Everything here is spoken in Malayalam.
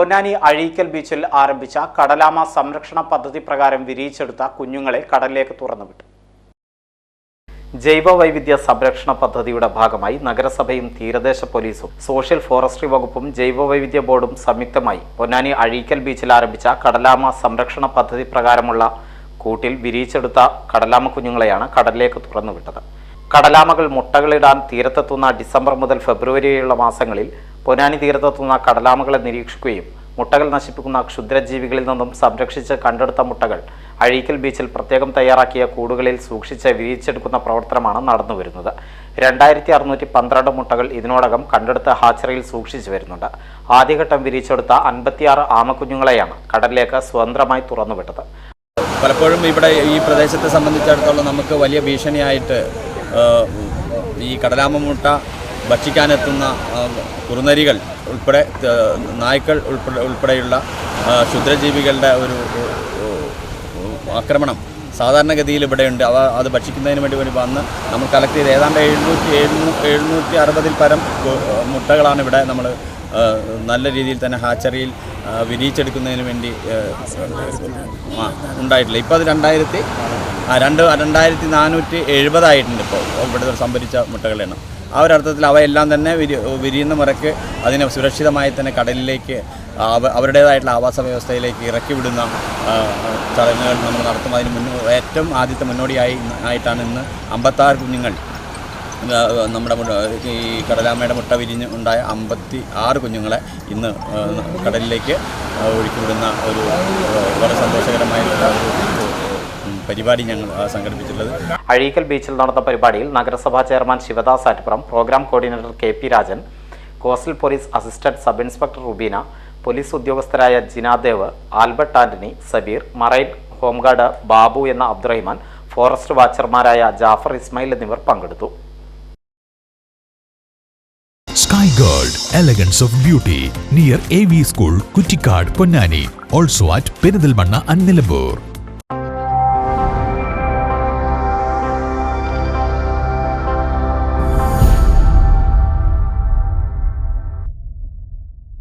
പൊന്നാനി അഴീക്കൽ ബീച്ചിൽ ആരംഭിച്ച കടലാമ സംരക്ഷണ പദ്ധതി പ്രകാരം വിരിയിച്ചെടുത്ത കുഞ്ഞുങ്ങളെ കടലിലേക്ക് തുറന്നുവിട്ടു. ജൈവ വൈവിധ്യ സംരക്ഷണ പദ്ധതിയുടെ ഭാഗമായി നഗരസഭയും തീരദേശ പോലീസും സോഷ്യൽ ഫോറസ്ട്രി വകുപ്പും ജൈവ വൈവിധ്യ ബോർഡും സംയുക്തമായി പൊന്നാനി അഴീക്കൽ ബീച്ചിൽ ആരംഭിച്ച കടലാമ സംരക്ഷണ പദ്ധതി പ്രകാരമുള്ള കൂട്ടിൽ വിരിയിച്ചെടുത്ത കടലാമ കുഞ്ഞുങ്ങളെയാണ് കടലിലേക്ക് തുറന്നുവിട്ടത്. കടലാമകൾ മുട്ടകളിടാൻ തീരത്തെത്തുന്ന ഡിസംബർ മുതൽ ഫെബ്രുവരി വരെയുള്ള മാസങ്ങളിൽ പൊന്നാനി തീരത്തെത്തുന്ന കടലാമകളെ നിരീക്ഷിക്കുകയും മുട്ടകൾ നശിപ്പിക്കുന്ന ക്ഷുദ്രജീവികളിൽ നിന്നും സംരക്ഷിച്ച് കണ്ടെടുത്ത മുട്ടകൾ അഴീക്കൽ ബീച്ചിൽ പ്രത്യേകം തയ്യാറാക്കിയ കൂടുകളിൽ സൂക്ഷിച്ച് വിരിയിച്ചെടുക്കുന്ന പ്രവർത്തനമാണ് നടന്നുവരുന്നത്. രണ്ടായിരത്തി അറുന്നൂറ്റി പന്ത്രണ്ട് മുട്ടകൾ ഇതിനോടകം കണ്ടെടുത്ത ഹാച്ചറിയിൽ സൂക്ഷിച്ചു വരുന്നുണ്ട്. ആദ്യഘട്ടം വിരിച്ചെടുത്ത അൻപത്തിയാറ് ആമക്കുഞ്ഞുങ്ങളെയാണ് കടലിലേക്ക് സ്വതന്ത്രമായി തുറന്നുവിട്ടത്. പലപ്പോഴും ഇവിടെ ഈ പ്രദേശത്തെ സംബന്ധിച്ചിടത്തോളം നമുക്ക് വലിയ ഭീഷണിയായിട്ട് ഈ കടലാമ കടലാമമുട്ട ഭക്ഷിക്കാനെത്തുന്ന കുറുനരികൾ ഉൾപ്പെടെ നായ്ക്കൾ ഉൾപ്പെടെ ഉൾപ്പെടെയുള്ള ക്ഷുദ്രജീവികളുടെ ഒരു ആക്രമണം സാധാരണഗതിയിൽ ഇവിടെയുണ്ട്. അവ അത് ഭക്ഷിക്കുന്നതിന് വേണ്ടി വേണ്ടി വന്ന് നമ്മൾ കളക്ട് ചെയ്ത് ഏതാണ്ട് എഴുന്നൂറ്റി എഴുന്നൂ എഴുന്നൂറ്റി അറുപതിൽ പരം മുട്ടകളാണ് ഇവിടെ നമ്മൾ നല്ല രീതിയിൽ തന്നെ ഹാച്ചറിയിൽ വിരിയിച്ചെടുക്കുന്നതിന് വേണ്ടി ഉണ്ടായിട്ടില്ല. ഇപ്പോൾ അത് രണ്ടായിരത്തി രണ്ട് രണ്ടായിരത്തി നാനൂറ്റി എഴുപതായിട്ടുണ്ട് ഇപ്പോൾ ഇവിടെ സംഭരിച്ച മുട്ടകളുടെ എണ്ണം ആ ഒരു അർത്ഥത്തിൽ അവയെല്ലാം തന്നെ വിരി വിരിയുന്ന മുറയ്ക്ക് അതിനെ സുരക്ഷിതമായി തന്നെ കടലിലേക്ക് അവ അവരുടേതായിട്ടുള്ള ആവാസ വ്യവസ്ഥയിലേക്ക് ഇറക്കി വിടുന്ന ചടങ്ങുകൾ നമ്മൾ നടത്തും അതിന് മുന്നോ ഏറ്റവും ആദ്യത്തെ മുന്നോടിയായി ആയിട്ടാണ് ഇന്ന് അമ്പത്താറ് കുഞ്ഞുങ്ങൾ. നമ്മുടെ ഈ കടലാമയുടെ മുട്ട വിരിഞ്ഞ് ഉണ്ടായ അമ്പത്തി ആറ് കുഞ്ഞുങ്ങളെ ഇന്ന് കടലിലേക്ക് ഒഴുക്കി ഒഴുക്കിവിടുന്ന ഒരു വളരെ സന്തോഷകരമായ ഒരു പരിപാടി ഞങ്ങൾ ആ, സംഘടിപ്പിച്ചിട്ടുള്ളത് അഴീക്കൽ ബീച്ചിൽ നടന്ന പരിപാടിയിൽ നഗരസഭാ chairman Sivadas Attappuram program coordinator K P Rajan coastal police assistant sub inspector Rubeena police ഉദ്യോഗസ്ഥരായ Jinadev Albert Antony Sabeer marine home guard Babu എന്ന അബ്ദുറഹിമാൻ ഫോറസ്റ്റ് വാച്ചർമാരായ ജാഫർ ഇസ്മായിൽ എന്നിവർ പങ്കെടുത്തു Sky Gold, Elegance of Beauty, near AV School, Kuttikad, Ponnani. Also at Perindalmanna and Nilambur.